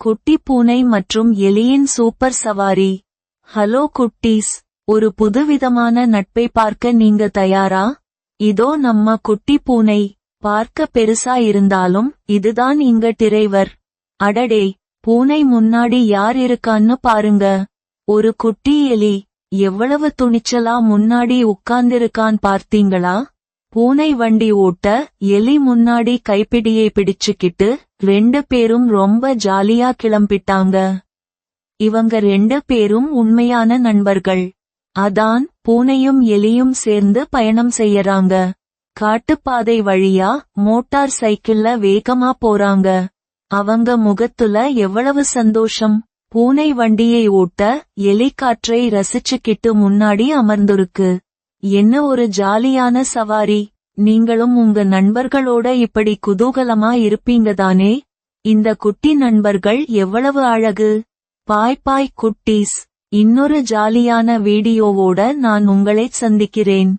குட்டி பூனை மற்றும் எலியின் சூப்பர் சவாரி. ஹலோ குட்டீஸ் ஒரு புதுவிதமான நட்பை பார்க்க நீங்க தயாரா? இதோ நம்ம குட்டி பூனை பார்க்க பெருசா இருந்தாலும் இதுதான் இங்க டிரைவர். அடடே பூனை முன்னாடி யார் இருக்கான்னு பாருங்க. ஒரு குட்டி எலி எவ்வளவு துணிச்சலா முன்னாடி உட்கார்ந்திருக்கான் பார்த்தீங்களா? பூனை வண்டி ஓட்ட எலி முன்னாடி கைப்பிடியை பிடிச்சுக்கிட்டு ரெண்டு பேரும் ரொம்ப ஜாலியா கிளம்பிட்டாங்க. இவங்க ரெண்டு பேரும் உண்மையான நண்பர்கள். அதான் பூனையும் எலியும் சேர்ந்து பயணம் செய்யறாங்க. காட்டுப்பாதை வழியா மோட்டார் சைக்கிள்ல வேகமா போறாங்க. அவங்க முகத்துல எவ்வளவு சந்தோஷம். பூனை வண்டியை ஓட்ட எலிக்காற்றை ரசிச்சுக்கிட்டு முன்னாடி அமர்ந்திருக்கு. என்ன ஒரு ஜாலியான சவாரி. நீங்களும் உங்க நண்பர்களோட இப்படி குதூகலமா இருப்பீங்க தானே? இந்த குட்டி நண்பர்கள் எவ்வளவு அழகு. பாய் பாய் குட்டீஸ். இன்னொரு ஜாலியான வீடியோவோட நான் உங்களைச் சந்திக்கிறேன்.